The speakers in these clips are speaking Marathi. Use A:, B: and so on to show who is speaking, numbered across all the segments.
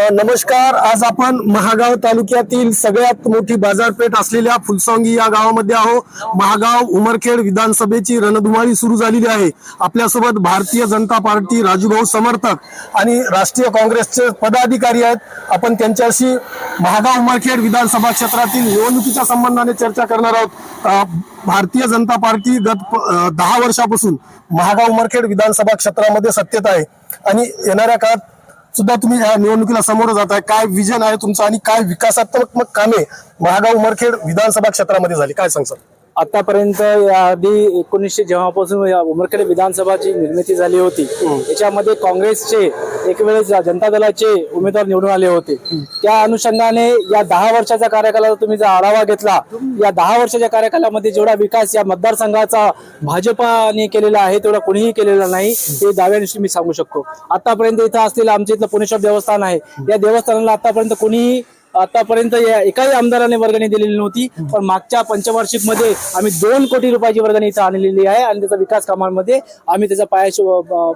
A: नमस्कार. आज आपण महागाव तालुक्यातील सगळ्यात मोठी बाजारपेठ असलेल्या फुलसोंगी या गावामध्ये आहो महागाव उमरखेड विधानसभेची रणधुमाळी सुरू झालेली आहे. आपल्यासोबत भारतीय जनता पार्टी राजूभाऊ समर्थक आणि राष्ट्रीय काँग्रेसचे पदाधिकारी आहेत. आपण त्यांच्याशी महागाव उमरखेड विधानसभा क्षेत्रातील निवडणुकीच्या संबंधाने चर्चा करणार आहोत. भारतीय जनता पार्टी गत दहा वर्षापासून महागाव उमरखेड विधानसभा क्षेत्रामध्ये सत्तेत आहे. आणि येणाऱ्या काळात सुद्धा तुम्ही या निवडणुकीला समोर जात आहे काय विजन आहे तुमचं आणि काय विकासात्मक कामे महागाव उमरखेड विधानसभा क्षेत्रामध्ये झाली? काय सांगसाल
B: आतापर्यंत आधी एकोणीसशे जेव्हापासून या उमरखेड विधानसभाची निर्मिती झाली होती त्याच्यामध्ये काँग्रेसचे एक वेळेस जनता दलाचे उमेदवार निवडून आले होते. त्या अनुषंगाने या दहा वर्षाच्या कार्यकालाचा तुम्ही जर आढावा घेतला या दहा वर्षाच्या कार्यकालामध्ये जेवढा विकास या मतदारसंघाचा भाजपाने केलेला आहे तेवढा कोणीही केलेला नाही हे दाव्यानिशी मी सांगू शकतो. आतापर्यंत इथं असलेलं आमच्या इथलं पुणेश्वर देवस्थान आहे. या देवस्थानाला आतापर्यंत कोणीही आतापर्यंत या एकाही आमदाराने वर्गणी दिलेली नव्हती पण मागच्या पंचवार्षिकमध्ये आम्ही दोन कोटी रुपयाची वर्गणी इथं आणलेली आहे आणि त्याचा विकास कामांमध्ये आम्ही त्याचा पायाशी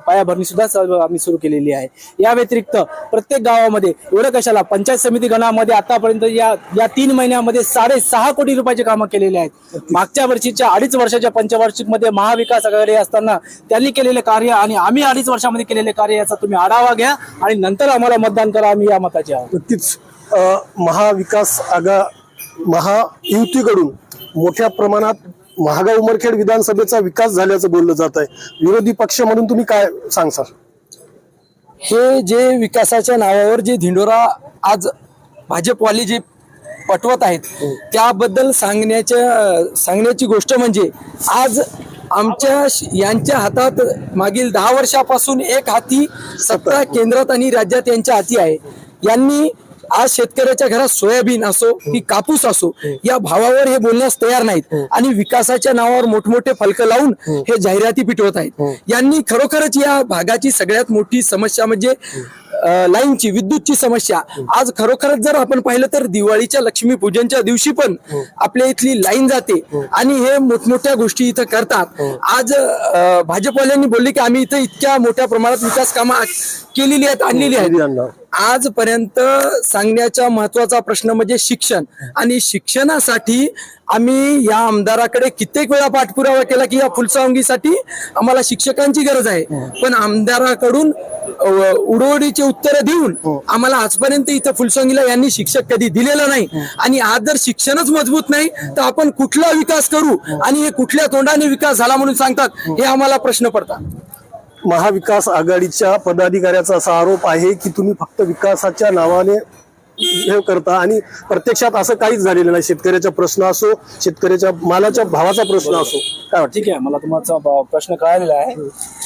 B: पायाभरणी सुद्धा आम्ही सुरू केलेली आहे. या व्यतिरिक्त प्रत्येक गावामध्ये एवढं कशाला पंचायत समिती गणामध्ये आतापर्यंत या या तीन महिन्यामध्ये साडेसहा कोटी रुपयाची कामं केलेली आहेत. मागच्या वर्षीच्या अडीच वर्षाच्या पंचवार्षिकमध्ये महाविकास आघाडी असताना त्यांनी केलेले कार्य आणि आम्ही अडीच वर्षामध्ये केलेले कार्य याचा तुम्ही आढावा घ्या आणि नंतर आम्हाला मतदान करा आम्ही या मताचे आहोत.
A: नक्कीच. महाविकास आघा महायुतीकडून मोठ्या प्रमाणात महागाव उमरखेड विधानसभेचा विकास झाल्याचं बोललं जात आहे. विरोधी पक्ष म्हणून तुम्ही काय सांगसाल?
C: हे जे विकासाच्या नावावर जे धिंडोरा आज भाजपवाले जे पटवत आहेत त्याबद्दल सांगण्याच्या सांगण्याची गोष्ट म्हणजे आज आमच्या यांच्या हातात मागील दहा वर्षापासून एक हाती सत्ता केंद्रात आणि राज्यात यांच्या हाती आहे. यांनी आज शेतकऱ्याच्या घरात सोयाबीन असो की कापूस असो या भावावर हे बोलण्यास तयार नाहीत. आणि विकासाच्या नावावर मोठमोठे फलक लावून हे जाहिराती पिटवत आहेत. यांनी खरोखरच या भागाची सगळ्यात मोठी समस्या म्हणजे लाईनची विद्युतची समस्या. आज खरोखरच जर आपण पाहिलं तर दिवाळीच्या लक्ष्मीपूजनच्या दिवशी पण आपल्या इथली लाईन जाते. आणि हे मोठमोठ्या गोष्टी इथं करतात. आज भाजपवाल्यांनी बोलले की आम्ही इथं इतक्या मोठ्या प्रमाणात विकास कामं केलेली आहेत आणलेली आहेत. आजपर्यंत सांगण्याचा महत्त्वाचा प्रश्न म्हणजे शिक्षण. आणि शिक्षणासाठी आम्ही या आमदाराकडे कित्येक वेळा पाठपुरावा केला की या फुलसावंगीसाठी आम्हाला शिक्षकांची गरज आहे. पण आमदाराकडून उडवडीचे उत्तर देऊन आम्हाला आजपर्यंत इथं फुलसंगीला यांनी शिक्षक कधी दिलेला नाही. आणि आज जर शिक्षणच मजबूत नाही तर आपण कुठला विकास करू? आणि हे कुठल्या तोंडाने विकास झाला म्हणून सांगतात हे आम्हाला प्रश्न पडतात.
A: महाविकास आघाडीच्या पदाधिकाऱ्याचा असा आरोप आहे की तुम्ही फक्त विकासाच्या नावाने हे करता आणि प्रत्यक्षात असं काहीच झालेलं नाही. शेतकऱ्याचा प्रश्न असो शेतकऱ्याच्या मालाच्या भावाचा प्रश्न असो. काय
B: ठीक आहे मला तुमचा प्रश्न कळालेला आहे.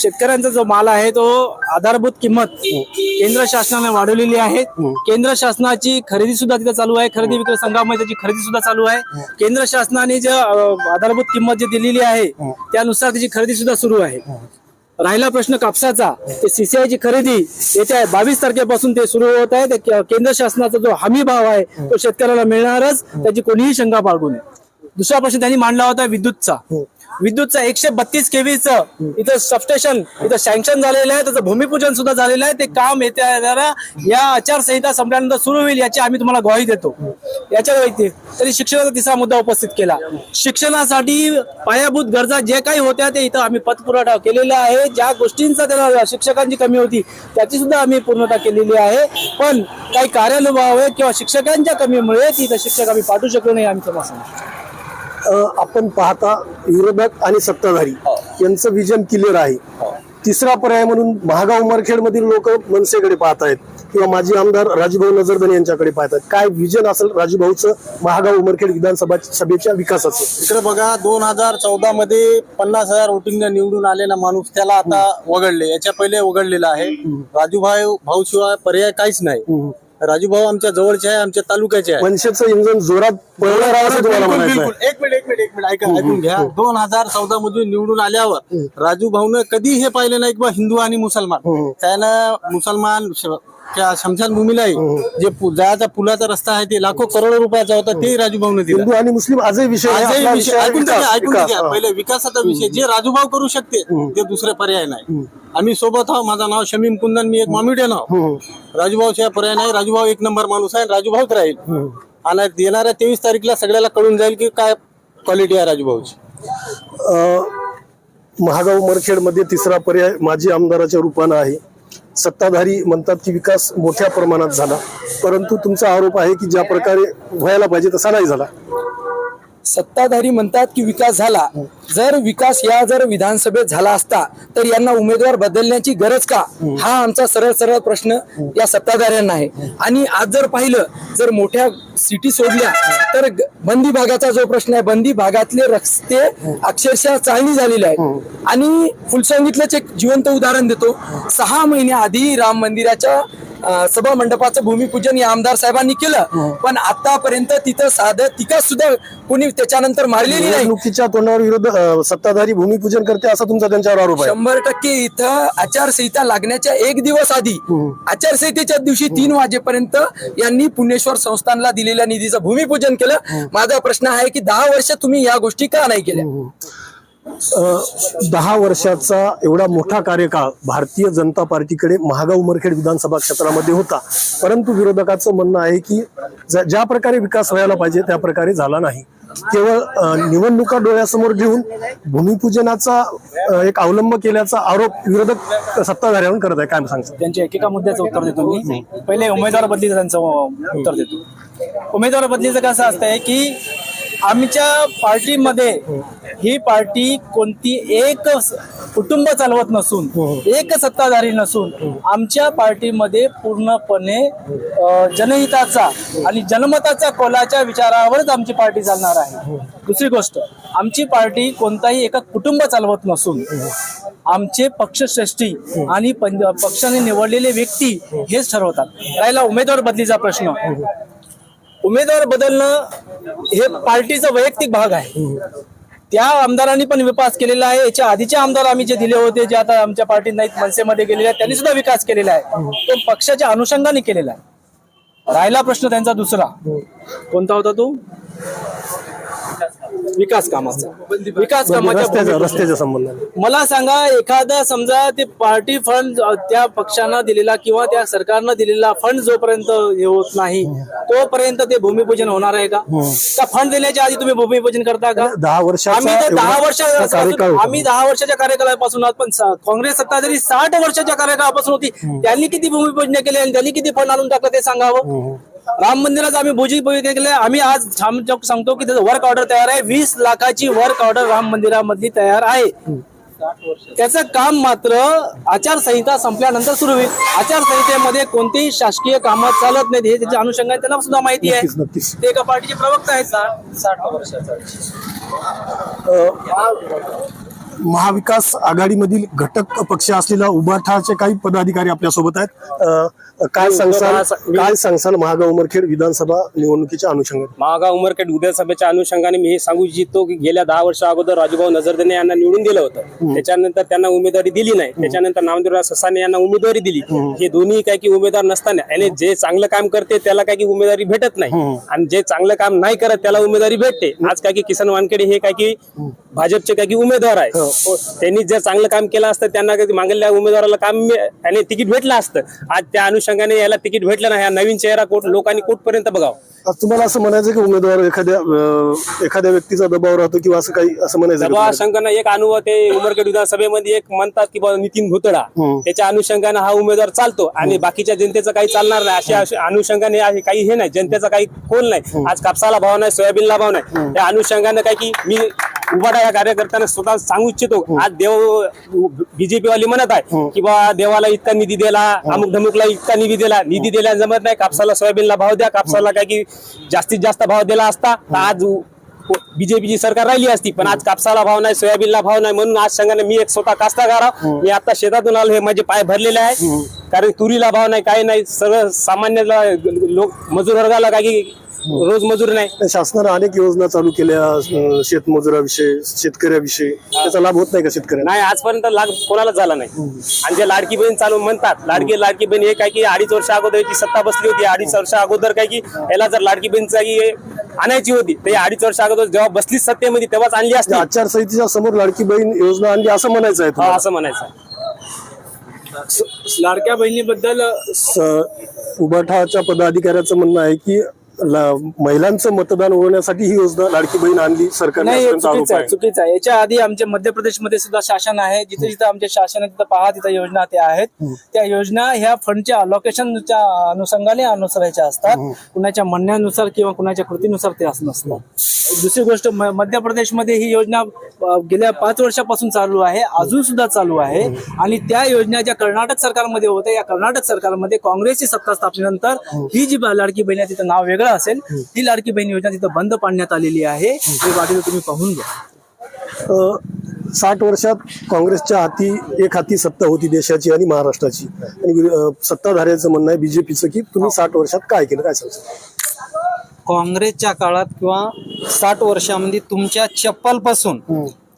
B: शेतकऱ्यांचा जो माल आहे तो आधारभूत किंमत केंद्र शासनाने वाढवलेली आहे. केंद्र शासनाची खरेदी सुद्धा तिथे चालू आहे. खरेदी विक्री संघामध्ये त्याची खरेदी सुद्धा चालू आहे. केंद्र शासनाने जे आधारभूत किंमत जी दिलेली आहे त्यानुसार त्याची खरेदी सुद्धा सुरू आहे. राहिला प्रश्न कापसाचा ते सीसीआयची खरेदी येत्या बावीस तारखेपासून ते सुरू होत आहे. केंद्र शासनाचा जो हमी भाव आहे तो शेतकऱ्याला मिळणारच. त्याची कोणीही शंका बाळगू नये. दुसरा प्रश्न त्यांनी मांडला होता विद्युतचा. विद्युतचं एकशे बत्तीस केव्हीचं इथं सबस्टेशन इथं सँक्शन झालेलं आहे त्याचं भूमिपूजन सुद्धा झालेलं आहे. ते काम येत्या येणाऱ्या या आचारसंहिता संपल्यानंतर सुरू होईल याची आम्ही तुम्हाला ग्वाही देतो. याच्या व्यतिरिक्त त्यांनी शिक्षणाचा तिसरा मुद्दा उपस्थित केला. शिक्षणासाठी पायाभूत गरजा जे काही होत्या ते इथं आम्ही पतपुरवठा केलेला आहे. ज्या गोष्टींचा त्याला शिक्षकांची कमी होती त्याची सुद्धा आम्ही पूर्णता केलेली आहे. पण काही कार्यानुभव आहे किंवा शिक्षकांच्या कमीमुळे तिथं शिक्षक आम्ही पाठवू शकलो नाही आम्ही तुम्हाला सांगतो.
A: आपण पाहता विरोधक आणि सत्ताधारी यांचं विजन क्लिअर आहे. तिसरा पर्याय म्हणून महागाव उमरखेड मधील लोक मनसेकडे पाहत आहेत किंवा माजी आमदार राजूभाऊ नजरबने यांच्याकडे पाहत आहेत. काय विजन असेल राजूभाऊचं महागाव उमरखेड विधानसभा सभेच्या विकासाचं?
D: इकडे बघा दोन हजार चौदा मध्ये पन्नास हजार वोटिंग निवडून आलेला माणूस त्याला आता वगळले याच्या पहिले वगळलेला आहे. राजूभाई भाऊ शिवाय पर्याय काहीच नाही. राजूभाऊ आमच्या जवळचे आहे आमच्या तालुक्याचे आहे.
A: मनसेचं इंजन जोरात पळणार आहे असं तुम्हाला
D: बिलकुल,
A: म्हणायचं
D: बिलकुल. एक मिनिट एक मिनिट एक मिनिट. ऐका ऐकून घ्या. दोन हजार चौदा मधून निवडून आल्यावर राजू भाऊन कधी हे पाहिले नाही की बा हिंदू आणि मुसलमान. त्यानं मुसलमान श- त्या शमशानभूमीलाही जे पु- जायचा पुलाचा रस्ता आहे ते लाखो करोडो रुपयाचा होता ते राजू भाऊने दिला.
A: हिंदू आणि मुस्लिम आजही विषय आहे.
D: आजही
A: आपला
D: विषय
A: विषय आहे
D: ऐकून तर घ्या,
A: विकास,
D: ऐकून तर
A: विकास,
D: घ्या.
A: हा.
D: पहिले विकासाचा विषय जे राजूभाऊ करू शकते ते दुसरे पर्याय नाही. आम्ही सोबत आहोत माझं नाव शमीम कुंदन मी एक मॉमिडियन आहो राजूभाऊ शिवाय पर्याय नाही राजूभाऊ एक नंबर माणूस आहे राजूभाऊच राहील. आणि येणाऱ्या तेवीस तारीखला सगळ्याला कळून जाईल की काय क्वालिटी आहे राजूभाऊची.
A: अ, महागाव उमरखेडमध्ये तिसरा पर्याय माजी आमदाराच्या रूपानं आहे. सत्ताधारी म्हणतात की विकास मोठ्या प्रमाणात झाला. परंतु तुमचा आरोप आहे की ज्या प्रकारे व्हायला पाहिजे तसा नाही झाला.
C: सत्ताधारी म्हणतात की विकास झाला. जर विकास या जर विधानसभेत झाला असता तर यांना उमेदवार बदलण्याची गरज का? हा आमचा सरळ सरळ प्रश्न या सत्ताधाऱ्यांना आहे. आणि आज जर पाहिलं जर मोठ्या सिटी सोडल्या तर बंदी भागाचा जो प्रश्न आहे बंदी भागातले रस्ते अक्षरशः चालणी झालेले आहे आणि फुलसंगीतलंच एक जिवंत उदाहरण देतो. सहा महिन्याआधी राम मंदिराच्या सभा मंडपाचं भूमिपूजन या आमदार साहेबांनी केलं. पण आतापर्यंत तिथं साधं तिका सुद्धा कोणी त्याच्यानंतर मारलेली नाही.
A: तोंडावर विरोध सत्ताधारी भूमिपूजन करते असा तुमचा त्यांच्यावर आरोप आहे?
C: शंभर टक्के इथं आचारसंहिता लागण्याच्या एक दिवस आधी आचारसंहितेच्या दिवशी तीन वाजेपर्यंत यांनी पुणेश्वर संस्थानला दिलेल्या निधीचं भूमिपूजन केलं. माझा प्रश्न आहे की दहा वर्ष तुम्ही या गोष्टी का नाही केल्या?
A: दहा वर्षाचा एवढा मोठा कार्यकाळ भारतीय जनता पार्टीकडे महागाव उमरखेड विधानसभा क्षेत्रामध्ये होता. परंतु विरोधकाचं म्हणणं आहे की ज्या प्रकारे विकास व्हायला पाहिजे त्या प्रकारे झाला नाही. केवळ निवडणुका डोळ्यासमोर घेऊन भूमिपूजनाचा एक अवलंब केल्याचा आरोप विरोधक सत्ताधाऱ्यांवर करत आहे. काय सांगतात
B: त्यांच्या एकेका मुद्द्याचं उत्तर देतो मी. पहिले उमेदवार बदलीचं त्यांचं उत्तर देतो. उमेदवार बदलीचं कसं असतंय की आमच्या पार्टीमध्ये ही पार्टी कोणती एक कुटुंब चालवत नसून एक सत्ताधारी नसून आमच्या पार्टीमध्ये पूर्णपणे जनहिताचा आणि जनमताचा कोलाच्या विचारावरच आमची पार्टी चालणार आहे. दुसरी गोष्ट आमची पार्टी कोणताही एका कुटुंब चालवत नसून आमचे पक्षश्रेष्ठी आणि पक्षाने निवडलेले व्यक्ती हेच ठरवतात. राहिला उमेदवार बदलीचा प्रश्न. उमेदवार बदलणं हे पार्टीचा वैयक्तिक भाग आहे. त्या आमदारांनी पण विकास केलेला आहे. याच्या आधीचे आमदार आम्ही जे दिले होते जे आता आमच्या पार्टीत नाहीत मनसेमध्ये गेलेले आहेत त्यांनी सुद्धा विकास केलेला आहे. तो पक्षाच्या अनुषंगाने केलेला आहे. राहिला प्रश्न त्यांचा दुसरा. कोणता होता तो? विकास कामाचा. विकास कामाच्या
A: रस्त्याच्या रस्त्याच्या संबंधाने
B: मला सांगा एखादा समजा ते पार्टी फंड त्या पक्षानं दिलेला किंवा त्या सरकारनं दिलेला फंड जोपर्यंत हे होत नाही तोपर्यंत ते भूमिपूजन होणार आहे का? का फंड देण्याच्या आधी तुम्ही भूमिपूजन करता का?
A: दहा वर्षाचा
B: आम्ही तर दहा
A: होता.
B: आम्ही दहा वर्षाच्या कार्यकाळापासून आहोत, पण काँग्रेस सत्ताधारी साठ वर्षाच्या कार्यकाळापासून होती. त्यांनी किती भूमिपूजन केले आणि त्यांनी किती फंड आणून टाकलं ते सांगावं? राम मंदिराचं आम्ही भुजी केले. आम्ही आज सांगतो की त्याचं वर्क ऑर्डर तयार आहे. वीस लाखाची वर्क ऑर्डर राम मंदिरामधली तयार आहे. त्याचं काम मात्र आचारसंहिता संपल्यानंतर सुरू होईल. आचारसंहितेमध्ये कोणतीही शासकीय कामं चालत नाहीत. हे त्याच्या अनुषंगाने त्यांना सुद्धा माहिती आहे. ते एका पार्टीचे प्रवक्ता आहेत साठ साठ वर्षाचा.
A: महाविकास आघाडीमधील घटक पक्ष असलेला उबाठाचे काही पदाधिकारी आपल्यासोबत आहेत काय सांगसाल काय सांगसाल महागाव उमरखेड विधानसभा निवडणुकीच्या अनुषंगाने.
E: महागाव उमरखेड विधानसभेच्या अनुषंगाने मी हे सांगू इच्छितो की गेल्या दहा वर्षा अगोदर राजूभाऊ नजरदेने यांना निवडून दिलं होतं. त्याच्यानंतर त्यांना उमेदवारी दिली नाही. त्याच्यानंतर नामदेवराव ससाने यांना उमेदवारी दिली. हे दोन्ही काय की उमेदवार नसताना आणि जे चांगलं काम करते त्याला काय की उमेदवारी भेटत नाही. आणि जे चांगलं काम नाही करत त्याला उमेदवारी भेटते. आज काय की किसन वानखेडे हे काय की भाजपचे काय की उमेदवार आहे हो, त्यांनी जर चांगलं काम केलं असतं त्यांना मागलेल्या उमेदवाराला काम आणि तिकीट भेटलं असतं. आज त्या अनुषंगाने याला तिकीट भेटलं नाही. हा नवीन चेहरा कोट लोकांनी कुठपर्यंत बघावं?
A: आज तुम्हाला असं म्हणायचं की उमेदवार एखाद्या अ, एखाद्या व्यक्तीचा दबाव राहतो किंवा असं काही असं म्हणायचं का तुम्हाला?
E: अनुषंगानं एक अनुभव ते उमरखेड विधानसभेमध्ये एक म्हणतात की बाबा नितीन भुतडा.
A: हम्म.
E: त्याच्या अनुषंगाने हा उमेदवार चालतो आणि बाकीच्या जनतेचं काही चालणार नाही. अशा अशा अनुषंगाने आहे काही हे नाही. जनतेचा काही कोल नाही. आज कापसाला भाव नाही सोयाबीनला भाव नाही. त्या अनुषंगाने काय की मी उभाटा या कार्यकर्त्यांना स्वतः सांगू इच्छितो. आज देव बीजेपी वाली म्हणत आहे की बा देवाला इतका निधी दिला अमुक धमुकला इतका निधी दिला. निधी दिला जमत नाही. कापसाला सोयाबीनला भाव द्या. कापसाला काय की जास्तीत जास्त भाव दिला असता तर आज बीजेपीची सरकार राहिली असती. पण आज कापसाला भाव नाही सोयाबीनला भाव नाही म्हणून आज सांगा मी एक स्वतः कास्तागार. मी आता शेतातून आलो हे माझे पाय भरलेले आहे. कारण तुरीला भाव नाही काही नाही. सर्व सामान्य लोक मजूर वर्गाला काही रोज मजूर नाही.
A: शासनाने अनेक योजना चालू केल्या शेतमजुराविषयी शेतकऱ्याविषयी. त्याचा लाभ होत नाही का शेतकऱ्यांना?
E: नाही आजपर्यंत लाग कोणाला झाला नाही. आणि जे लाडकी बहीण चालू म्हणतात लाडकी लाडकी बहीण हे काय की अडीच वर्ष अगोदर याची सत्ता बसली होती. अडीच वर्ष अगोदर काय की याला जर लाडकी बहीणचा की आणायची होती तर या अडीच वर्ष अगोदर जेव्हा बसली सत्तेमध्ये तेव्हाच आणली असती.
A: या आचारसंहितेच्या समोर लाडकी बहीण योजना आणली असं म्हणायचं आहे
E: हा. असं म्हणायचं
B: लाडक्या बहिणीबद्दल
A: उबाठाच्या पदाधिकाऱ्याचं म्हणणं आहे की महिलांचं मतदान वळवण्यासाठी ही योजना लाडकी बहीण आणली सरकारने
B: चुकीचं आहे. याच्या आधी आमच्या मध्य प्रदेशमध्ये सुद्धा शासन आहे. जिथे जिथे आमचे शासन आहे तिथं पहा तिथं योजना त्या आहेत. त्या योजना ह्या फंडच्या अलोकेशनच्या अनुषंगाने अनुसरायच्या असतात. कुणाच्या म्हणण्यानुसार किंवा कुणाच्या कृतीनुसार ते असं नसतं. दुसरी गोष्ट मध्य प्रदेशमध्ये ही योजना गेल्या पाच वर्षापासून चालू आहे. अजून सुद्धा चालू आहे. आणि त्या योजना ज्या कर्नाटक सरकारमध्ये होत्या या कर्नाटक सरकारमध्ये काँग्रेसची सत्ता स्थापनेनंतर ही जी लाडकी बहीण आहे तिथं नाव वेगळं असेल ती लाडकी बहीण योजना तिथं बंद पाडण्यात आलेली आहे. हे वाटेल तुम्ही पाहून घ्या.
A: साठ वर्षात काँग्रेसच्या हाती एक हाती सत्ता होती देशाची आणि महाराष्ट्राची. आणि सत्ताधाऱ्याचं म्हणणं आहे बीजेपीचं की तुम्ही साठ वर्षात काय केलं काय सांगता?
C: काँग्रेसच्या काळात किंवा साठ वर्षामध्ये तुमच्या चप्पलपासून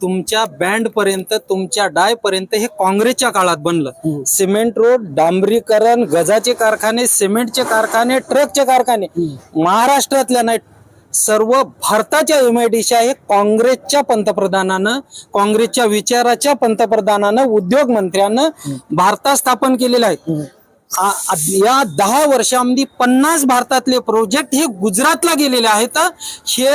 C: तुमच्या बँड पर्यंत तुमच्या डाय पर्यंत हे काँग्रेसच्या काळात बनलं. सिमेंट रोड डांबरीकरण गजाचे कारखाने सिमेंटचे कारखाने ट्रकचे कारखाने. महाराष्ट्रातल्या नाही सर्व भारताच्या एमआयडीच्या हे काँग्रेसच्या पंतप्रधानानं काँग्रेसच्या विचाराच्या पंतप्रधानानं उद्योग मंत्र्यानं भारतात स्थापन केलेले आहेत आ- आ- या दहा वर्षामध्ये पन्नास भारतातले प्रोजेक्ट हे गुजरातला गेलेले आहेत. हे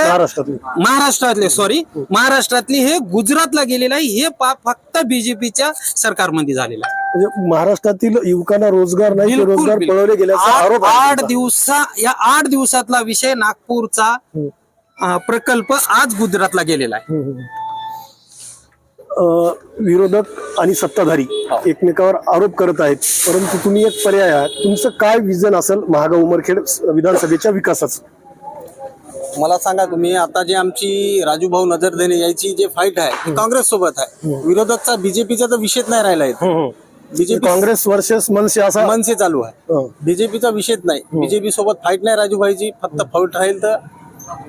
A: महाराष्ट्रातली.
C: सॉरी महाराष्ट्रातले हे गुजरातला गेलेले आहे. हे फक्त बीजेपीच्या सरकारमध्ये झालेलं आहे.
A: म्हणजे महाराष्ट्रातील युवकांना रोजगार नाही रोजगार. पळवले गेल्याचा
C: आठ. दिवसा या आठ दिवसातला विषय नागपूरचा प्रकल्प आज गुजरातला गेलेला आहे.
A: विरोधक आणि सत्ताधारी एकमेकावर आरोप करत आहेत. परंतु तुम्ही एक पर्याय आहात तुमचं काय विजन असेल महागाव उमरखेड विधानसभेच्या विकासाचं?
D: मला सांगा तुम्ही आता जे आमची राजू भाऊ नजर देणे याची जे फाईट आहे काँग्रेस सोबत आहे. विरोधकचा बीजेपीचा तर विषयच नाही राहिला इथे. बीजेपी
A: काँग्रेस वर्सेस मनसे असा
D: मनसे चालू आहे.
A: हं.
D: बीजेपीचा विषयच नाही. बीजेपी सोबत फाईट नाही राजूभाईची फक्त फाईट राहील तर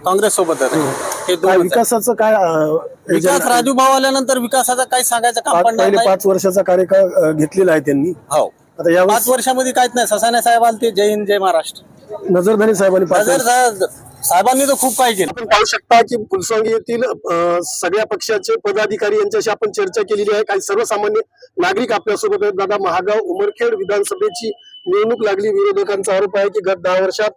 D: काँग्रेस सोबत हे
A: काय. विकासाचं काय अ,
D: विकास? राजू भाऊ आल्यानंतर विकासाचा काही सांगायचं काम
A: पाच-
D: पडणार
A: पहिले
D: नाही.
A: पाच वर्षाचा कार्यकाळ अ, घेतलेला आहे त्यांनी.
D: हो.
A: आता यावेळेस
D: पाच वर्षामध्ये काहीच नाही. ससाने साहेब आले ते जय हिंद जय महाराष्ट्र.
A: नजरधनी साहेबांनी पाच
D: नजर साहेब साहेबांनी तर खूप काही केलं.
A: आपण पाहू शकता की फुलसंगी येथील अ, सगळ्या पक्षाचे पदाधिकारी यांच्याशी आपण चर्चा केलेली आहे. काही सर्वसामान्य नागरिक आपल्यासोबत आहेत. दादा महागाव उमरखेड विधानसभेची निवडणूक लागली. विरोधकांचा आरोप आहे की गत दहा वर्षात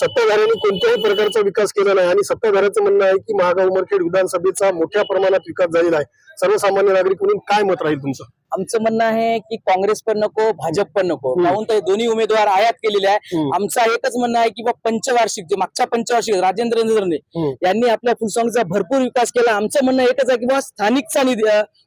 A: सत्ताधाऱ्यांनी कोणत्याही प्रकारचा विकास केला नाही आणि सत्ताधाऱ्याचं म्हणणं आहे की महागाव उमरखेड विधानसभेचा मोठ्या प्रमाणात विकास झालेला आहे. सर्वसामान्य नागरिक म्हणून काय मत राहील तुमचं?
F: आमचं म्हणणं आहे की काँग्रेस पण नको भाजप पण नको. काहून तर दोन्ही उमेदवार आयात केलेले आहे. आमचं एकच म्हणणं आहे की बा पंचवार्षिक जे मागच्या पंचवार्षिक राजेंद्र नजरने यांनी आपल्या फुलसॉंगचा भरपूर विकास केला. आमचं म्हणणं एकच आहे की बा स्थानिकचा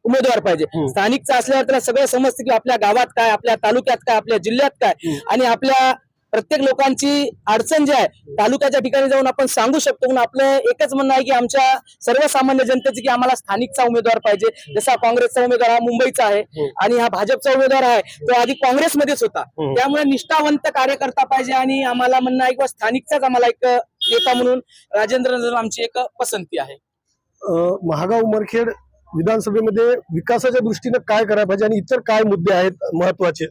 F: उमेदवार पाहिजे. स्थानिकचा असल्यावर त्याला सगळं समजतं की आपल्या गावात काय आपल्या तालुक्यात काय आपल्या जिल्ह्यात काय. आणि आपल्या प्रत्येक लोकांची अडचण जी आहे तालुक्याच्या ठिकाणी जाऊन आपण सांगू शकतो. म्हणून आपलं एकच म्हणणं आहे की आमच्या सर्वसामान्य जनतेचे की आम्हाला स्थानिकचा उमेदवार पाहिजे. जसा काँग्रेसचा उमेदवार हा मुंबईचा आहे आणि हा भाजपचा उमेदवार आहे तो आधी काँग्रेसमध्येच होता. त्यामुळे निष्ठावंत कार्यकर्ता पाहिजे आणि आम्हाला म्हणणं आहे की बा स्थानिकचाच आम्हाला एक नेता म्हणून राजेंद्र नजर आमची एक पसंती आहे.
A: महागाव उमरखेड विधानसभेमध्ये विकासाच्या दृष्टीने काय करायला पाहिजे आणि इतर काय मुद्दे आहेत महत्त्वाचे?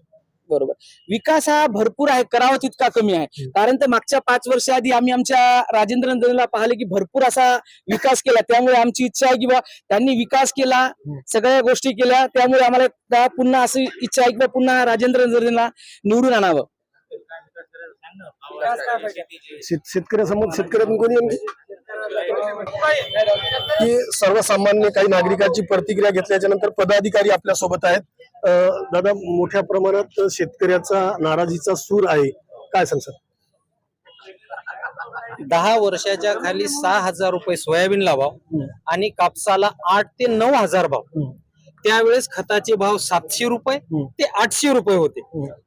F: बरोबर. विकास हा भरपूर आहे करावा तितका कमी आहे. कारण तर मागच्या पाच वर्षाआधी आम्ही आमच्या राजेंद्र नंदनला पाहिलं की भरपूर असा विकास केला. त्यामुळे आमची इच्छा आहे की बा त्यांनी विकास केला सगळ्या गोष्टी केल्या. त्यामुळे आम्हाला पुन्हा अशी इच्छा आहे की बा पुन्हा राजेंद्र नंदनला निवडून आणावं.
A: शेत- शेतकऱ्यासमोर शेतकऱ्यातून कोणी आहे? की सर्वसामान्य काही नागरिकांची प्रतिक्रिया घेतल्याच्या नंतर पदाधिकारी आपल्यासोबत आहेत. दादा मोठ्या प्रमाणात शेतकऱ्याचा नाराजीचा सूर आहे. काय सांगसाल
C: दहा वर्षाच्या खाली सहा हजार रुपये सोयाबीनला भाव आणि कापसाला आठ ते नऊ हजार भाव. त्यावेळेस खताचे भाव सातशे रुपये ते आठशे रुपये होते.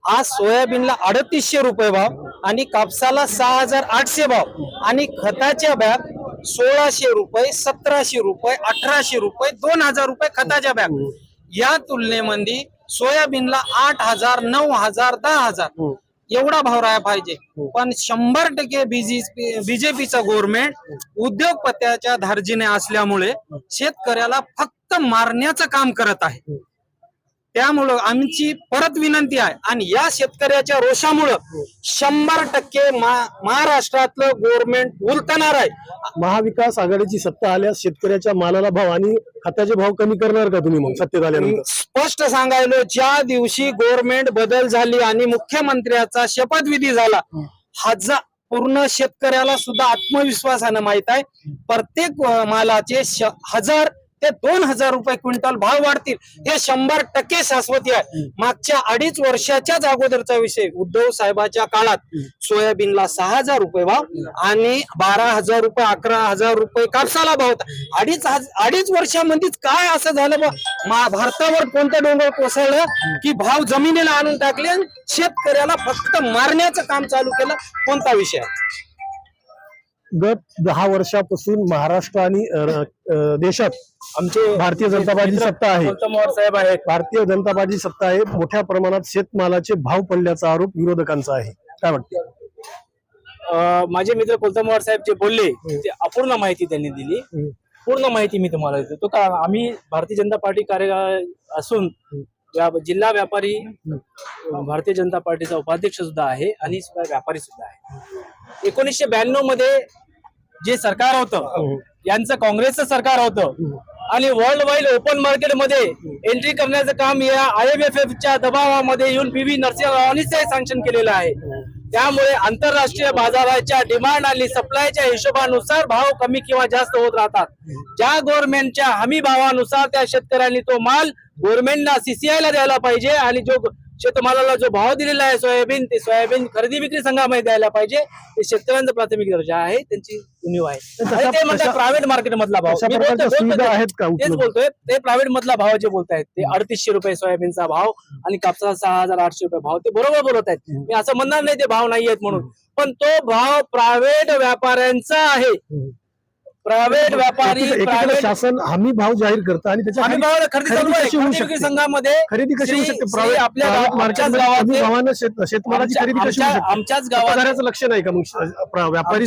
C: आज सोयाबीनला अडतीसशे रुपये भाव आणि कापसाला सहा हजार आठशे भाव. आणि खताच्या बॅग सोळाशे रुपये सतराशे रुपये अठराशे रुपये दोन हजार रुपये खताच्या बॅग. या तुलनेमध्ये सोयाबीनला आठ हजार नऊ हजार दहा हजार. एवढा भाव राहायला पाहिजे. पण शंभर टक्के बीजेपीचा गव्हर्नमेंट उद्योगपत्याच्या धार्जिने असल्यामुळे शेतकऱ्याला फक्त मारण्याचं काम करत आहे. त्यामुळं आमची परत विनंती आहे. आणि या शेतकऱ्याच्या रोषामुळं शंभर टक्के मा- महाराष्ट्रातलं गव्हर्नमेंट उलटणार आहे.
A: महाविकास आघाडीची सत्ता आल्यास शेतकऱ्याच्या मालाला भाव आणि खताचे भाव कमी करणार का तुम्ही मग सत्तेत आल्यानंतर?
C: स्पष्ट सांगायलो ज्या दिवशी गव्हर्नमेंट बदल झाली आणि मुख्यमंत्र्याचा शपथविधी झाला हजार पूर्ण शेतकऱ्याला सुद्धा आत्मविश्वासानं माहीत आहे. प्रत्येक मालाचे हजार ते दोन हजार रुपये क्विंटल भाव वाढतील. हे शंभर टक्के शाश्वती आहे. मागच्या अडीच वर्षाच्याच अगोदरचा विषय. उद्धव साहेबाच्या काळात सोयाबीनला सहा हजार रुपये भाव आणि बारा हजार रुपये अकरा हजार रुपये कापसाला भाव होता. अडीच अडीच वर्षामध्येच काय असं झालं बा? भारतावर कोणतं डोंगर कोसळलं की भाव जमिनीला आणून टाकले आणि शेतकऱ्याला फक्त मारण्याचं काम चालू केलं? कोणता विषय? आहे?
A: गत दहा वर्षापासून महाराष्ट्र आणि देशात आमचे भारतीय जनता पार्टी सत्ता आहे.
B: साहेब आहेत.
A: भारतीय जनता पार्टी सत्ता आहे. मोठ्या प्रमाणात शेतमालाचे भाव पडल्याचा आरोप विरोधकांचा आहे. काय वाटतं?
B: माझे मित्र कोलतमवार साहेब जे बोलले ते अपूर्ण माहिती त्यांनी दिली. पूर्ण माहिती मी तुम्हाला देतो. तो का आम्ही भारतीय जनता पार्टी कार्य असून जिल्हा व्यापारी भारतीय जनता पार्टीचा उपाध्यक्ष सुद्धा आहे आणि सुद्धा व्यापारी सुद्धा आहे. एकोणीसशे ब्याण्णवमध्ये जे सरकार होतं यांचं काँग्रेसचं सरकार होतं आणि वर्ल्ड वाईड ओपन मार्केटमध्ये एंट्री करण्याचं काम या आय एम एफ च्या दबावामध्ये येऊन पी व्ही नरसिंह सँक्शन केलेलं आहे. त्यामुळे आंतरराष्ट्रीय बाजाराच्या डिमांड आणि सप्लायच्या हिशोबानुसार भाव कमी किंवा जास्त होत राहतात. ज्या गव्हर्नमेंटच्या हमी भावानुसार त्या शेतकऱ्यांनी तो माल गव्हर्नमेंटला सीसीआय ला द्यायला पाहिजे आणि जो शेतमालाला जो भाव दिलेला आहे सोयाबीन ते सोयाबीन खरेदी विक्री संघामध्ये द्यायला पाहिजे. ते शेतकऱ्यांचा प्राथमिक दर्जा आहे त्यांची उणीव आहे. आणि ते म्हणतात प्रायव्हेट मार्केट मधला भाव.
A: अशा
B: मी
A: प्रकारच्या
B: बोलतोय-
A: सुविधा
B: बोलतोय-
A: आहेत का
B: तेच
A: उपलब्ध?
B: बोलतोय. ते प्रायव्हेट मधला भाव जे बोलतायत ते अडतीसशे रुपये सोयाबीनचा भाव आणि कापसाचा सहा हजार आठशे रुपये भाव. ते बरोबर बोलत आहेत. मी असं म्हणणार नाही ते भाव नाही आहेत म्हणून पण तो भाव प्रायव्हेट व्यापाऱ्यांचा आहे. प्रायव्हेट व्यापारी प्रायव्हेट
A: शासन हमी भाव जाहीर करतं आणि त्याच्या
B: आम्ही
A: खाली
B: भावाला खरेदी चालू आहे
A: कशी होऊ
B: खरेदी विक्री
A: शकते?
B: संघामध्ये
A: खरेदी कशी होऊ शकते? प्रायव्हेट
B: आपल्या आमच्याच
A: शेतमालाची खरेदी कशी होऊ
B: आमच्या-
A: शकते?
B: आमच्याच गावात
A: लक्ष नाही का मग? व्यापारी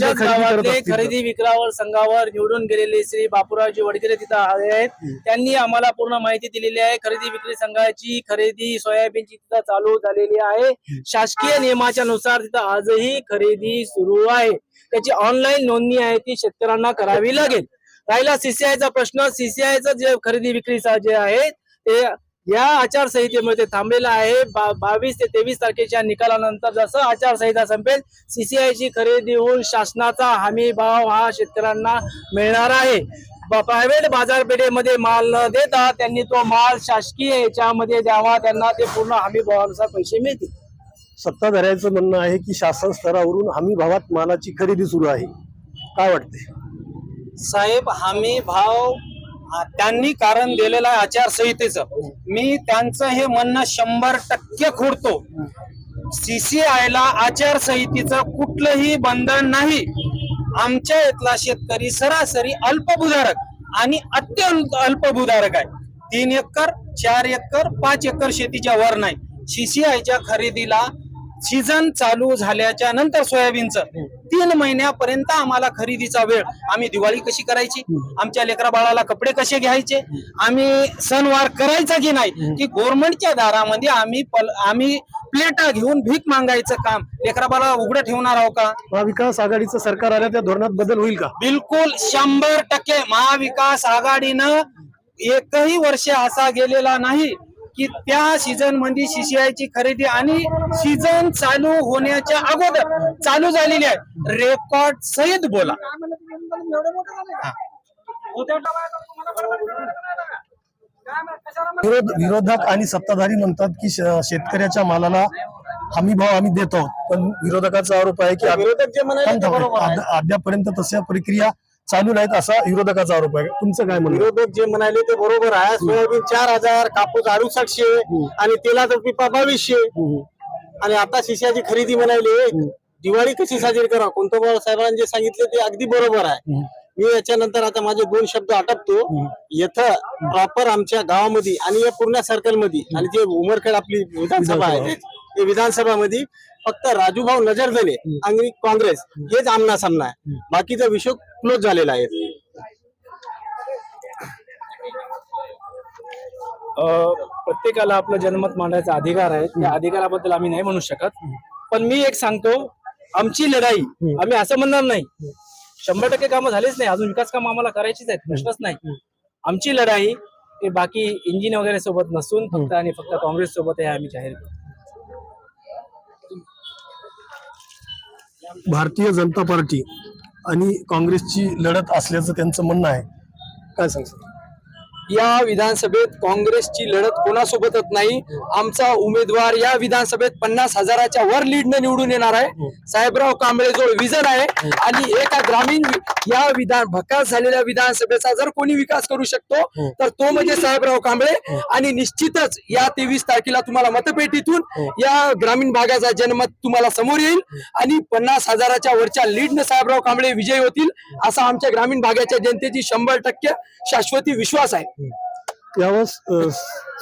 A: खरेदी
B: विक्रावर संघावर निवडून गेलेले श्री बापूरावजी वडकेरे तिथं आले आहेत. त्यांनी आम्हाला पूर्ण माहिती दिलेली आहे. खरेदी विक्री संघाची खरेदी सोयाबीनची तिथं चालू झालेली आहे. शासकीय नियमाच्या नुसार तिथं आजही खरेदी सुरू आहे. त्याची ऑनलाईन नोंदणी आहे ती शेतकऱ्यांना करावी लागेल. राहिला सीसीआयचा प्रश्न सीसीआयचा जे खरेदी विक्रीचा जे आहे ते या आचारसंहितेमध्ये थांबलेला आहे. बा- बावीस ते तेवीस तारखेच्या निकालानंतर जसं आचारसंहिता संपेल सीसीआय ची खरेदी होऊन शासनाचा हमी भाव हा शेतकऱ्यांना मिळणार आहे. प्रायव्हेट बाजारपेठेमध्ये माल न देता त्यांनी तो माल शासकीय याच्यामध्ये द्यावा त्यांना ते पूर्ण हमी भावानुसार पैसे मिळतील.
A: सत्ताधाऱ्याचं म्हणणं आहे की शासन स्तरावरून हमी भावात मालाची खरेदी सुरू आहे. काय वाटते
C: साहेब हमी भाव त्यांनी कारण दिलेलं आहे आचारसंहितेचं. मी त्यांचं हे म्हणणं शंभर टक्के खोडतो. सीसीआयला आचारसंहितेचं कुठलंही बंधन नाही. आमच्या इथला शेतकरी सरासरी अल्पभूधारक आणि अत्यंत अल्पभूधारक आहे. तीन एकर चार एकर पाच एकर शेतीच्या वर नाही. सीसीआयच्या खरेदीला सीझन चालू झाल्याच्यानंतर सोयाबीनचं. तीन महिन्यापर्यंत आम्हाला खरेदीचा वेळ. आम्ही दिवाळी कशी करायची? आमच्या लेकरा बाळाला कपडे कसे घ्यायचे? आम्ही सणवार करायचा की नाही? की गव्हर्नमेंटच्या दारामध्ये आम्ही पल- आम्ही प्लेटा घेऊन भीक मागायचं काम. लेकरा बाळाला उघडं ठेवणार आहो का?
A: महाविकास आघाडीचं सरकार आल्या त्या धोरणात बदल होईल का?
C: बिलकुल शंभर टक्के. महाविकास आघाडीनं एकही वर्ष असा गेलेला नाही. की त्या सीझनमध्ये CCI ची खरेदी आणि सीझन चालू होण्याच्या अगोदर चालू झालेली आहे. रेकॉर्ड सहित बोला.
A: विरोध विरोधक आणि सत्ताधारी म्हणतात की शेतकऱ्याच्या मालाला हमी भाव आम्ही देत पण विरोधकाचा आरोप आहे की अद्यापर्यंत तशा प्रक्रिया चालू नाहीत असा विरोधकाचा आरोप आहे. तुमचं काय म्हणणं
D: विरोधक जे म्हणाले ते बरोबर आहे. सोयाबीन चार हजार कापूस अडुसष्टशे आणि तेलाचा पिपा बावीसशे. आणि आता शिष्याची खरेदी म्हणाली दिवाळी कशी साजरी करा? कोणतं साहेबांनी जे सांगितले ते अगदी बरोबर आहे. मी याच्यानंतर आता माझे दोन शब्द आटपतो. इथं प्रॉपर आमच्या गावामध्ये आणि या पूर्ण सर्कलमध्ये आणि जे उमरखेड आपली विधानसभा आहे ते विधानसभामध्ये फक्त राजूभाऊ नजरदले आणि काँग्रेस हेच आमना सामना आहे. बाकीचा विषय क्लोज झालेला आहे
B: अ, प्रत्येकाला आपलं जनमत मांडायचा अधिकार आहे. त्या अधिकाराबद्दल आम्ही नाही म्हणू शकत. पण मी एक सांगतो आमची लढाई आम्ही असं म्हणणार नाही. शंभर टक्के कामं झालीच नाही. अजून विकास कामं आम्हाला करायचीच आहेत. प्रश्नच नाही. आमची लढाई हे बाकी इंजिन वगैरे सोबत नसून फक्त आणि फक्त काँग्रेस सोबत आहे आम्ही जाहीर करतो.
A: भारतीय जनता पार्टी आणि काँग्रेसची लढत असल्याचं त्यांचं म्हणणं आहे. काय सांगतो
C: या विधानसभेत काँग्रेसची लढत कोणासोबतच नाही. आमचा उमेदवार या विधानसभेत पन्नास हजाराच्या वर लीडनं निवडून येणार आहे. साहेबराव कांबळे जो विजन आहे. आणि एका ग्रामीण या विधान भकास झालेल्या विधानसभेचा जर कोणी विकास करू शकतो तर तो म्हणजे साहेबराव कांबळे. आणि निश्चितच या तेवीस तारखेला तुम्हाला मतपेटीतून या ग्रामीण भागाचा जनमत तुम्हाला समोर येईल. आणि पन्नास हजाराच्या वरच्या लीडनं साहेबराव कांबळे विजयी होतील असा आमच्या ग्रामीण भागाच्या जनतेची शंभर टक्के शाश्वती विश्वास आहे.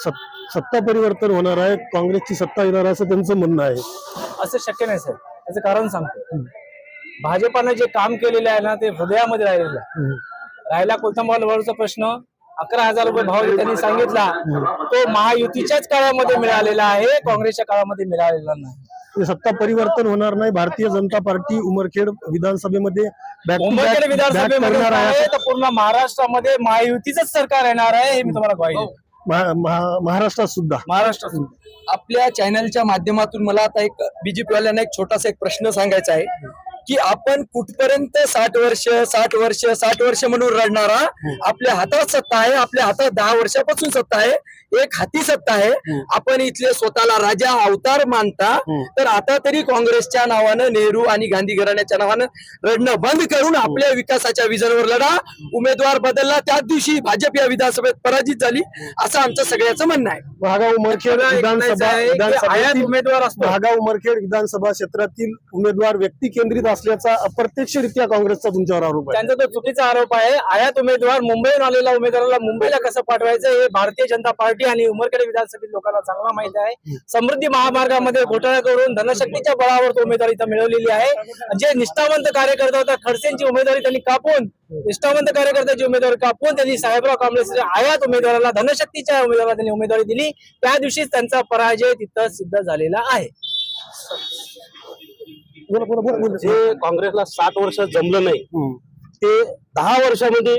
A: सत- सत्ता परिवर्तन होणार आहे काँग्रेसची सत्ता येणार आहे असं त्यांचं म्हणणं आहे.
B: असं शक्य नाही साहेब त्याचं कारण सांगतो. भाजपानं जे काम केलेलं आहे ना ते हृदयामध्ये राहिलेलं आहे. राहिला कोथंबा वाळूचा प्रश्न. अकरा हजार रुपये भाव त्यांनी सांगितला. तो महायुतीच्याच काळामध्ये मिळालेला आहे काँग्रेसच्या काळामध्ये मिळालेला नाही.
A: सत्ता परिवर्तन होणार नाही. भारतीय जनता पार्टी उमरखेड विधानसभेमध्ये back
B: विधानसभेमध्ये
A: आहे.
B: तर पूर्ण महाराष्ट्रामध्ये महायुतीच सरकार येणार आहे हे मी तुम्हाला.
A: महा- महा- महाराष्ट्रात सुद्धा.
B: महाराष्ट्रात
C: आपल्या चॅनलच्या माध्यमातून मला आता एक बीजेपी वाल्यांना एक छोटासा एक प्रश्न सांगायचा आहे की आपण कुठपर्यंत साठ वर्ष साठ वर्ष साठ वर्ष म्हणून रडणारा आपल्या हातात सत्ता आहे आपल्या हातात दहा वर्षापासून सत्ता आहे एक हाती सत्ता आहे. आपण इथले स्वतःला राजा अवतार मानता. तर आता तरी काँग्रेसच्या नावानं नेहरू आणि गांधी घराण्याच्या नावानं रडणं बंद करून आपल्या विकासाच्या विजनवर लढा. उमेदवार बदलला. त्याच दिवशी भाजप या विधानसभेत पराजित झाली. असं आमचं सगळ्याचं म्हणणं आहे.
A: महागाव उमरखेड विधानसभा
B: उमेदवार असतो.
A: महागाव उमरखेड विधानसभा क्षेत्रातील उमेदवार व्यक्ती केंद्रित असल्याचा अप्रत्यक्षरित्या काँग्रेसचा तुमच्यावर आरोप आहे.
B: त्यांचा तो चुकीचा आरोप आहे. आयात उमेदवार मुंबईहून आलेला उमेदवाराला मुंबईला कसं पाठवायचं हे भारतीय जनता पार्टी आणि उमरखेड विधानसभेतील लोकांना चांगला माहिती आहे. समृद्धी महामार्गामध्ये घोटाळा करून धनशक्तीच्या बळावर तो उमेदवारी इथं मिळवलेली आहे. जे निष्ठावंत कार्यकर्ता होता खडसेंची उमेदवारी त्यांनी कापून निष्ठावंत कार्यकर्त्याची उमेदवारी कापून त्यांनी साहेबराव कांबळे आयात उमेदवाराला धनशक्तीच्या उमेदवाराला त्यांनी उमेदवारी दिली. त्या दिवशीच त्यांचा पराजय तिथं सिद्ध झालेला आहे.
E: जे काँग्रेसला साठ वर्ष जमलं नाही ते दहा वर्षामध्ये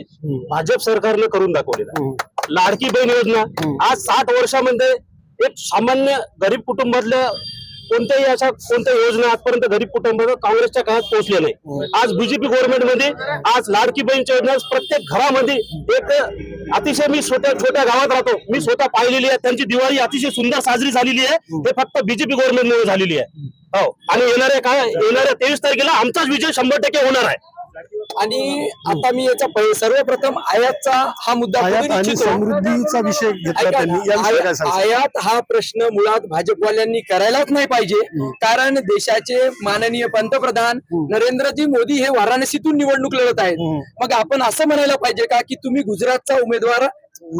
E: भाजप सरकारने करून दाखवलेलं आहे. लाडकी बहीण योजना. आज साठ वर्षामध्ये एक सामान्य गरीब कुटुंबातल्या कोणत्याही अशा कोणत्या योजना आजपर्यंत गरीब कुटुंब काँग्रेसच्या काळात पोहोचल्या नाही. आज बीजेपी गव्हर्नमेंटमध्ये आज लाडकी बहीणच्या योजना प्रत्येक घरामध्ये एक अतिशय मी छोट्या छोट्या गावात राहतो. मी स्वतः पाहिलेली आहे. त्यांची दिवाळी अतिशय सुंदर साजरी झालेली आहे. हे. फक्त बीजेपी गव्हर्नमेंटमुळे झालेली आहे. हो. आणि येणाऱ्या काय येणाऱ्या तेवीस तारखेला आमचाच विजय शंभर टक्के होणार आहे.
C: आणि आता मी याचा सर्वप्रथम आयातचा हा मुद्दा.
A: समृद्धीचा विषय घेतला
C: आयात हा प्रश्न मुळात भाजपवाल्यांनी करायलाच नाही पाहिजे. कारण देशाचे माननीय पंतप्रधान नरेंद्रजी मोदी हे वाराणसीतून निवडणूक लढत आहेत. मग आपण असं म्हणायला पाहिजे का की तुम्ही गुजरातचा उमेदवार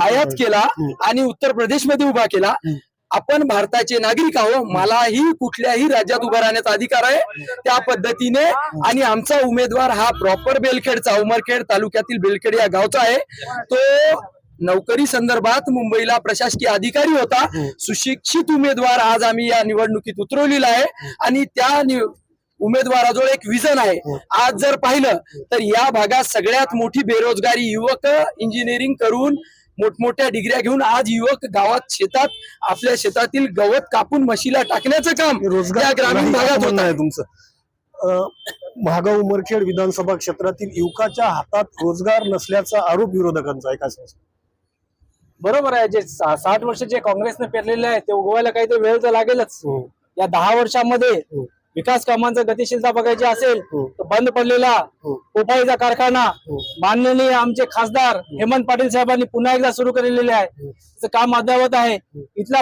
C: आयात केला आणि उत्तर प्रदेशमध्ये उभा केला? आपण भारताचे नागरिक आहो मलाही कुठल्याही राज्यात उभा राहण्याचा अधिकार आहे. त्या पद्धतीने आणि आमचा उमेदवार हा प्रॉपर बेलखेडचा उमरखेड तालुक्यातील बेलखेड या गावचा आहे. तो नोकरी संदर्भात मुंबईला प्रशासकीय अधिकारी होता. सुशिक्षित उमेदवार आज आम्ही या निवडणुकीत उतरवलेला आहे. आणि त्या उमेदवाराजवळ एक विजन आहे. आज जर पाहिलं तर या भागात सगळ्यात मोठी बेरोजगारी युवक इंजिनिअरिंग करून मोठमोठ्या डिग्र्या घेऊन आज युवक गावात शेतात आपल्या शेतातील गवत कापून म्हशीला टाकण्याचं काम
A: रोजगार
C: या ग्रामीण भागात होत आहे.
A: तुमचं. महागाव उमरखेड विधानसभा क्षेत्रातील युवकाच्या हातात रोजगार नसल्याचा आरोप विरोधकांचा आहे सांगता?
B: बरोबर आहे जे साठ वर्ष जे काँग्रेसने पेरलेले आहे ते उगवायला काही तर वेळ तर लागेलच. या दहा वर्षामध्ये विकास कामांचं गतिशीलता बघायची असेल तर बंद पडलेला पोपाईचा कारखाना माननीय आमचे खासदार हेमंत पाटील साहेबांनी पुन्हा एकदा सुरू केलेले आहे. काम अद्यावत आहे. इथला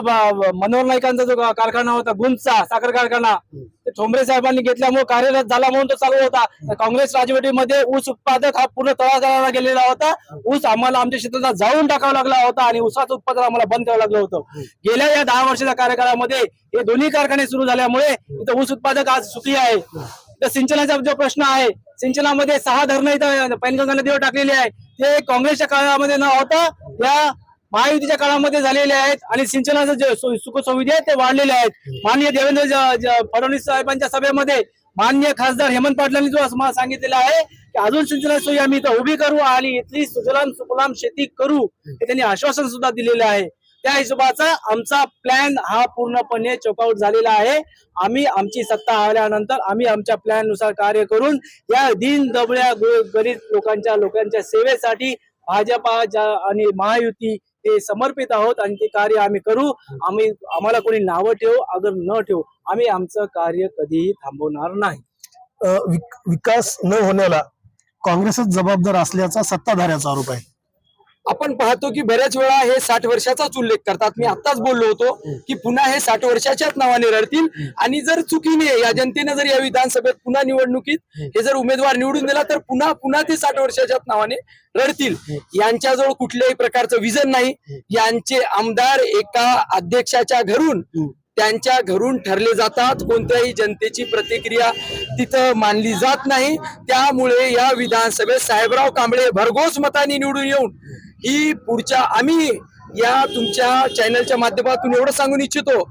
B: मनोहर नाईकांचा जो कारखाना होता गुंजचा साखर कारखाना ठोंबरे साहेबांनी घेतल्यामुळे कार्यरत झाला म्हणून तो चालू होता. काँग्रेस राजवटीमध्ये ऊस उत्पादक हा पूर्ण तळागाळाला गेलेला होता. ऊस आम्हाला आमच्या शेताला जाळून टाकावा लागला होता आणि ऊसाचं उत्पादन आम्हाला बंद करावं लागलं होतं. गेल्या या दहा वर्षाच्या कार्यकाळामध्ये हे दोन्ही कारखाने सुरू झाल्यामुळे इथं ऊस उत्पादक आज सुखी आहे. तर सिंचनाचा जो प्रश्न आहे सिंचनामध्ये सहा धरणं इथं पैनगंगा नदीवर टाकलेली आहे. ते काँग्रेसच्या काळामध्ये न होता या महायुतीच्या काळामध्ये झालेले आहेत आणि सिंचनाचं जे सुखसुविधा आहेत ते वाढलेले आहेत. माननीय देवेंद्र फडणवीस साहेबांच्या सभेमध्ये माननीय खासदार हेमंत पाटलांनी जो असं मला सांगितलेलं आहे की अजून सिंचनाची सोयी आम्ही इथं उभी करू आणि इथली सुजलाम सुफलाम शेती करू हे त्यांनी आश्वासन सुद्धा दिलेलं आहे. त्या हिशोबाचा आमचा प्लॅन हा पूर्णपणे चोकआउट झालेला आहे. आम्ही आमची सत्ता आल्यानंतर आम्ही आमच्या प्लॅननुसार कार्य करून या दिन दबळ्या गो- गरीब लोकांच्या लोकांच्या सेवेसाठी भाजपा ज्या- आणि महायुती ते समर्पित आहोत आणि ते कार्य आम्ही करू. आम्ही आम्हाला कोणी नावं ठेवू अगर न ठेवू आम्ही आमचं कार्य कधीही थांबवणार नाही.
A: विक- विकास न होण्याला काँग्रेसच जबाबदार असल्याचा सत्ताधाऱ्याचा आरोप आहे.
C: आपण पाहतो की बऱ्याच वेळा हे साठ वर्षाचाच उल्लेख करतात. मी आताच बोललो होतो की पुन्हा हे साठ वर्षाच्याच नावाने रडतील. आणि जर चुकीने या जनतेने जर या विधानसभेत पुन्हा निवडणुकीत हे जर उमेदवार निवडून दिला तर पुन्हा पुन्हा ते साठ वर्षाच्याच नावाने रडतील. यांच्याजवळ कुठल्याही प्रकारचं विजन नाही. यांचे आमदार एका अध्यक्षाच्या घरून त्यांच्या घरून ठरले जातात. कोणत्याही जनतेची प्रतिक्रिया तिथं मानली जात नाही. त्यामुळे या विधानसभेत साहेबराव कांबळे भरघोस मतांनी निवडून येऊन ही पुढच्या आम्ही या तुमच्या चॅनलच्या माध्यमातून एवढं सांगून इच्छितो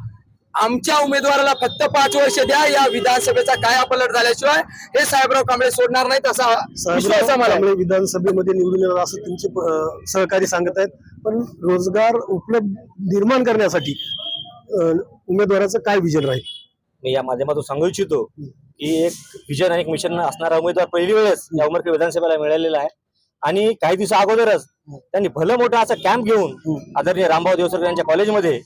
C: आमच्या उमेदवाराला फक्त पाच वर्ष द्या या विधानसभेचा काय पलट झाल्याशिवाय हे साहेबराव कांबळे सोडणार नाहीत असा विश्वास आम्हाला.
A: विधानसभेमध्ये निवडून येणार असं त्यांचे अ, सहकारी सांगत आहेत. पण रोजगार उपलब्ध निर्माण करण्यासाठी उमेदवाराचं काय विजन राहील?
G: मी या माध्यमातून सांगू इच्छितो की एक विजन आणि एक मिशन असणारा उमेदवार पहिली वेळेस या उमरखेड विधानसभेला मिळालेला आहे. आणि काही दिवसा अगोदरच त्यांनी भलं मोठा असा कॅम्प घेऊन आदरणीय रामभाऊ देवसरकर यांच्या कॉलेजमध्ये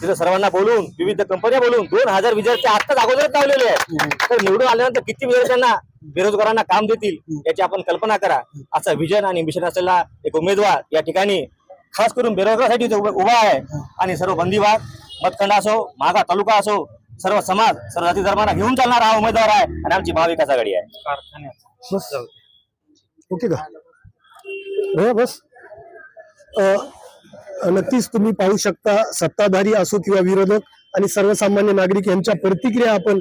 G: तिथं सर्वांना बोलून विविध कंपन्या बोलून दोन हजार विद्यार्थी आत्ताच अगोदरच लावलेले आहेत. तर निवडून आल्यानंतर किती विद्यार्थ्यांना बेरोजगारांना काम देतील याची आपण कल्पना करा. असा विजन आणि मिशन असलेला एक उमेदवार या ठिकाणी खास करून बेरोजगारासाठी उभा उभा आहे. आणि सर्व बंदीवाद मतखंड असो मागा तालुका असो सर्व समाज सर्व जाती धर्मांना घेऊन चालणारा हा उमेदवार आहे आणि आमची महाविकास आघाडी आहे.
A: ओके का? हो बस. नक्कीच तुम्ही पाहू शकता सत्ताधारी असो किंवा विरोधक आणि सर्वसामान्य नागरिक यांच्या प्रतिक्रिया आपण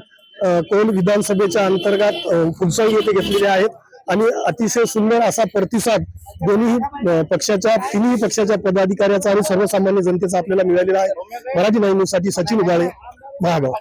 A: कोण विधानसभेच्या अंतर्गत अ, फुलसाई येथे घेतलेल्या आहेत. आणि अतिशय सुंदर असा प्रतिसाद दोन्ही पक्षाच्या तिन्ही पक्षाच्या पदाधिकाऱ्याचा आणि सर्वसामान्य जनतेचा आपल्याला मिळालेला आहे. मराठी न्यूजसाठी सचिन उगाळे महागाव.